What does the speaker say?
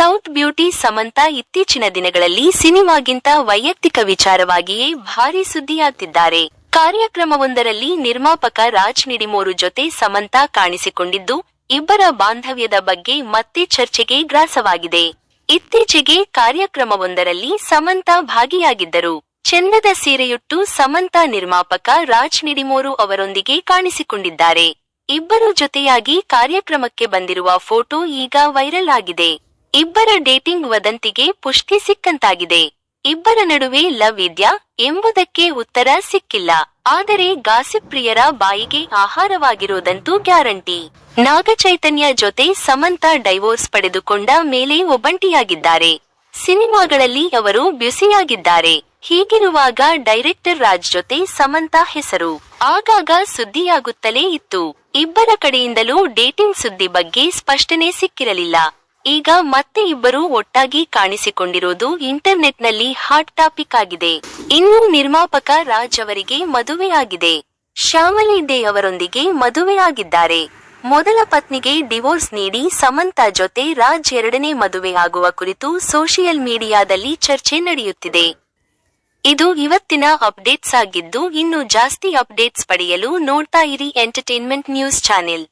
South beauty Samantha ಇತ್ತೀಚಿನ ದಿನಗಳಲ್ಲಿ ಸಿನಿಮಾಗಿಂತ ವೈಯಕ್ತಿಕ ವಿಚಾರವಾಗಿಯೇ ಭಾರಿ ಸುದ್ದಿಯಾಗ್ತಿದ್ದಾರೆ. ಕಾರ್ಯಕ್ರಮವೊಂದರಲ್ಲಿ ನಿರ್ಮಾಪಕ ರಾಜ್ ನಿಡಿಮೋರು ಜೊತೆ ಸಮಂತಾ ಕಾಣಿಸಿಕೊಂಡಿದ್ದು, ಇಬ್ಬರ ಬಾಂಧವ್ಯದ ಬಗ್ಗೆ ಮತ್ತೆ ಚರ್ಚೆಗೆ ಗ್ರಾಸವಾಗಿದೆ. ಇತ್ತೀಚೆಗೆ ಕಾರ್ಯಕ್ರಮವೊಂದರಲ್ಲಿ ಸಮಂತಾ ಭಾಗಿಯಾಗಿದ್ದರು. ಚೆನ್ನದ ಸೀರೆಯುಟ್ಟು ಸಮಂತಾ ನಿರ್ಮಾಪಕ ರಾಜ್ ನಿಡಿಮೋರು ಅವರೊಂದಿಗೆ ಕಾಣಿಸಿಕೊಂಡಿದ್ದಾರೆ. ಇಬ್ಬರು ಜೊತೆಯಾಗಿ ಕಾರ್ಯಕ್ರಮಕ್ಕೆ ಬಂದಿರುವ ಫೋಟೋ ಈಗ ವೈರಲ್ ಆಗಿದೆ. ಇಬ್ಬರ ಡೇಟಿಂಗ್ ವದಂತಿಗೆ ಪುಷ್ಟಿ ಸಿಕ್ಕಂತಾಗಿದೆ. ಇಬ್ಬರ ನಡುವೆ ಲವ್ ಇದ್ಯಾ ಎಂಬುದಕ್ಕೆ ಉತ್ತರ ಸಿಕ್ಕಿಲ್ಲ. ಆದರೆ ಗಾಸಿಪ್ ಪ್ರಿಯರ ಬಾಯಿಗೆ ಆಹಾರವಾಗಿರುವುದಂತೂ ಗ್ಯಾರಂಟಿ. ನಾಗಚೈತನ್ಯ ಜೊತೆ ಸಮಂತಾ ಡೈವೋರ್ಸ್ ಪಡೆದುಕೊಂಡ ಮೇಲೆ ಒಬ್ಬಂಟಿಯಾಗಿದ್ದಾರೆ. ಸಿನಿಮಾಗಳಲ್ಲಿ ಅವರು ಬ್ಯುಸಿಯಾಗಿದ್ದಾರೆ. ಹೀಗಿರುವಾಗ ಡೈರೆಕ್ಟರ್ ರಾಜ್ ಜೊತೆ ಸಮಂತಾ ಹೆಸರು. ಆಗಾಗ ಸುದ್ದಿಯಾಗುತ್ತಲೇ ಇತ್ತು. ಇಬ್ಬರ ಕಡೆಯಿಂದಲೂ ಡೇಟಿಂಗ್ ಸುದ್ದಿ ಬಗ್ಗೆ ಸ್ಪಷ್ಟನೆ ಸಿಕ್ಕಿರಲಿಲ್ಲ. ಈಗ ಮತ್ತೆ ಇಬ್ಬರು ಒಟ್ಟಾಗಿ ಕಾಣಿಸಿಕೊಂಡಿರೋದು ಇಂಟರ್ನೆಟ್ನಲ್ಲಿ ಹಾಟ್ ಟಾಪಿಕ್ ಆಗಿದೆ. ಇನ್ನು ನಿರ್ಮಾಪಕ ರಾಜ್ ಅವರಿಗೆ ಮದುವೆಯಾಗಿದೆ ಶ್ಯಾಮಲಿ ದೇ ಅವರೊಂದಿಗೆ ಮದುವೆಯಾಗಿದ್ದಾರೆ ಮೊದಲ ಪತ್ನಿಗೆ ಡಿವೋರ್ಸ್ ನೀಡಿ ಸಮಂತಾ ಜೊತೆ ರಾಜ್ ಎರಡನೇ ಮದುವೆ ಆಗುವ ಕುರಿತು ಸೋಷಿಯಲ್ ಮೀಡಿಯಾದಲ್ಲಿ ಚರ್ಚೆ ನಡೆಯುತ್ತಿದೆ. ಇದು ಇವತ್ತಿನ ಅಪ್ಡೇಟ್ಸ್ ಆಗಿದ್ದು, ಇನ್ನು ಜಾಸ್ತಿ ಅಪ್ಡೇಟ್ಸ್ ಪಡೆಯಲು ನೋಡ್ತಾ ಇರಿ ಎಂಟರ್ಟೈನ್ಮೆಂಟ್ ನ್ಯೂಸ್ ಚಾನೆಲ್